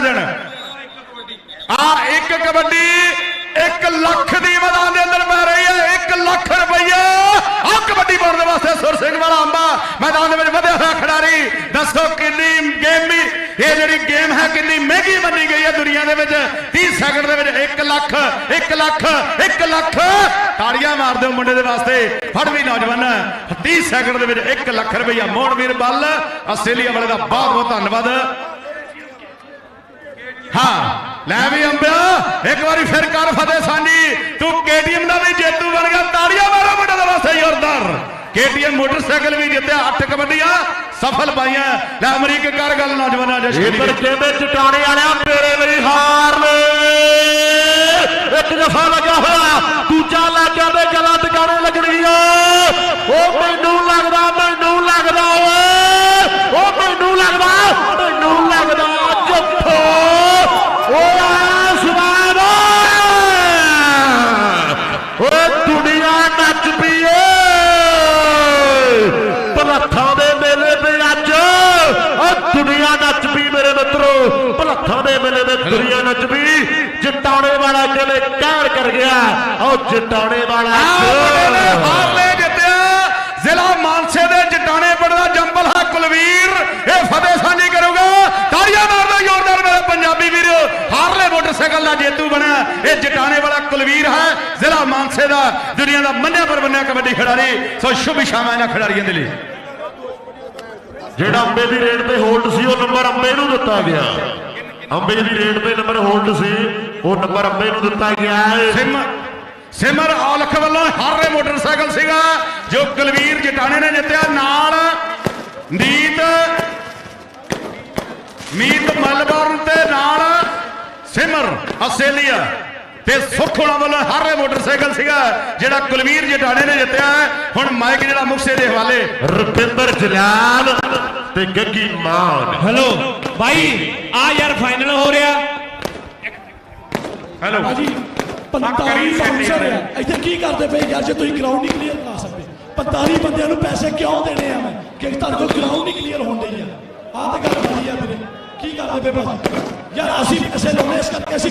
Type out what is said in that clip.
ਦੇਣ। ਆ ਇੱਕ ਕਬੱਡੀ 1 ਲੱਖ ਦੀ ਮੈਦਾਨ ਦੇ ਅੰਦਰ ਪੈ ਰਹੀ ਹੈ। 1 ਲੱਖ ਰੁਪਈਆ ਆ ਕਬੱਡੀ ਪਾਉਣ ਦੇ ਵਾਸਤੇ ਸੁਰ ਸਿੰਘ ਵਾਲਾ ਅੰਬਾ ਮੈਦਾਨ ਦੇ ਵਿੱਚ ਵਧਿਆ ਹੋਇਆ ਖਿਡਾਰੀ। ਦੱਸੋ ਕਿੰਨੀ ਗੇਮ ਇਹ ਜਿਹੜੀ ਗੇਮ ਹੈ, ਕਿੰਨੀ ਮਹਿੰਗੀ ਮੰਨੀ ਗਈ ਹੈ ਦੁਨੀਆ ਦੇ ਵਿੱਚ। 30 ਸੈਕਿੰਡ ਦੇ ਵਿੱਚ 1 ਲੱਖ 1 ਲੱਖ 1 ਲੱਖ। ਤਾੜੀਆਂ ਮਾਰ ਦਿਓ ਮੁੰਡੇ ਦੇ ਵਾਸਤੇ। ਫੜ ਵੀ ਨੌਜਵਾਨ। 30 ਸੈਕਿੰਡ ਦੇ ਵਿੱਚ 1 ਲੱਖ ਰੁਪਈਆ ਮੋਹਨਵੀਰ ਬੱਲ। ਆਸਟ੍ਰੇਲੀਆ ਵਾਲੇ ਦਾ ਬਹੁਤ ਬਹੁਤ ਧੰਨਵਾਦ। ਹਾਂ। ਲੈ ਵੀ ਅੰਬਿਆ ਇੱਕ ਵਾਰੀ ਫਿਰ ਕਰ ਫਤਿਹ ਸਾਂਝੀ। ਤੂੰ KTM ਦਾ ਵੀ ਜੇਤੂ ਬਣ ਗਿਆ ਤਾੜੀਆਂ ਮਾਰੋ ਮੁੰਡੇ ਦੇ ਵਾਸਤੇ ਜ਼ੋਰਦਾਰ। KTM ਮੋਟਰਸਾਈਕਲ ਵੀ ਜਿੱਤਿਆ 8 ਕਬੱਡੀਆਂ ਸਫਲ ਪਾਈਆਂ। ਲੈ ਅਮਰੀਕ ਕਰ ਗੱਲ ਨੌਜਵਾਨਾਂ ਜਸ਼ਕਰੀ ਇਧਰ ਕਹਿੰਦੇ ਚਟਾਣੇ ਵਾਲਿਆ ਮੇਰੇ ਲਈ ਹਾਰ। ਲੈ ਦੁਨੀਆ ਨੱਚ ਪਈ ਜਟਾਣੇ ਵਾਲਾ ਕਹਿੰਦੇ ਕਹਿਰ ਕਰ ਗਿਆ ਓ ਜਟਾਣੇ ਵਾਲਾ ਹਾਰਲੇ ਜਿੱਤਿਆ। ਜ਼ਿਲ੍ਹਾ ਮਾਨਸੇ ਦੇ ਜਟਾਣੇ ਪਿੰਡ ਦਾ ਜੰਬਲ ਹੈ ਕੁਲਵੀਰ। ਇਹ ਫਤਿਹ ਸਾਂਝੀ ਕਰੂਗਾ। ਤਾੜੀਆਂ ਮਾਰਦਾ ਜ਼ੋਰਦਾਰ ਮੇਰੇ ਪੰਜਾਬੀ ਵੀਰ। ਹਾਰਲੇ ਮੋਟਰਸਾਈਕਲ ਦਾ ਜੇਤੂ ਬਣਿਆ। ਇਹ ਜਟਾਣੇ ਵਾਲਾ ਕੁਲਵੀਰ ਹੈ। ਜ਼ਿਲ੍ਹਾ ਮਾਨਸੇ ਦਾ ਦੁਨੀਆ ਦਾ ਮੰਨਿਆ ਪਰਵੰਨਿਆ ਕਬੱਡੀ ਖਿਡਾਰੀ। ਸੋ ਸ਼ੁਭ ਸ਼ਾਮਾਂ ਇਹਨਾਂ ਖਿਡਾਰੀਆਂ ਦੇ ਲਈ। ਜਿਹੜਾ ਅੰਬੇ ਦੀ ਰੇਡ ਤੇ ਹੋਲਡ ਸੀ ਉਹ ਨੰਬਰ ਅੰਬੇ ਨੂੰ ਦਿੱਤਾ ਗਿਆ। ਅੰਬੇ ਦੀ ਰੇਡ ਤੇ ਨੰਬਰ ਹੋਲਡ ਸੀ ਉਹ ਨੰਬਰ ਅੰਬੇ ਨੂੰ ਦਿੱਤਾ ਗਿਆ ਹੈ ਸਿਮਰ ਸਿਮਰ ਔਲਖ ਵੱਲੋਂ ਹਾਰੇ ਮੋਟਰਸਾਈਕਲ ਸੀਗਾ ਜੋ ਕੁਲਵੀਰ ਜਟਾਣੇ ਨੇ ਜਿੱਤਿਆ। ਨਾਲ ਨੀਤ ਮੀਤ ਮਲਬੌਰਨ ਤੇ ਨਾਲ ਸਿਮਰ ਆਸਟ੍ਰੇਲੀਆ ਤੇ ਸੁਖ ਹੋਣਾ ਵੱਲੋਂ ਹਾਰੇ ਮੋਟਰਸਾਈਕਲ ਸੀਗਾ ਜਿਹੜਾ ਕੁਲਵੀਰ ਜਟਾਣੇ ਨੇ ਜਿੱਤਿਆ। ਹੁਣ ਮਾਈਕ ਜਿਹੜਾ ਮੁਕਸੇ ਦੇ ਹਵਾਲੇ। ਰੁਪਿੰਦਰ ਜਲਾਲ ਤੇ ਗੱਗੀ ਮਾਨ। ਹੈਲੋ ਭਾਈ ਆ ਯਾਰ ਫਾਈਨਲ ਹੋ ਰਿਹਾ। ਹੈਲੋ ਭਾਜੀ 45 ਬਾਉਂਸਰ ਆ ਇੱਥੇ ਕੀ ਕਰਦੇ ਪਏ ਯਾਰ ਜੇ ਤੁਸੀਂ ਗਰਾਊਂਡ ਨਹੀਂ ਕਲੀਅਰ ਕਰਾ ਸਕਦੇ। 45 ਬੰਦਿਆਂ ਨੂੰ ਪੈਸੇ ਕਿਉਂ ਦੇਣੇ ਆ ਮੈਂ? ਕਿ ਤੁਹਾਡੇ ਕੋਲ ਗਰਾਊਂਡ ਨਹੀਂ ਕਲੀਅਰ ਹੋਣ ਡਈ ਆ। ਆਹ ਤਾਂ ਗੱਲ ਬਣੀ ਆ ਵੀਰੇ। ਕੀ ਕਰਦੇ ਪਏ ਭਾਜੀ ਯਾਰ ਅਸੀਂ ਪੈਸੇ ਲਾਉਣੇ ਇਸ ਕਰਕੇ ਅਸੀਂ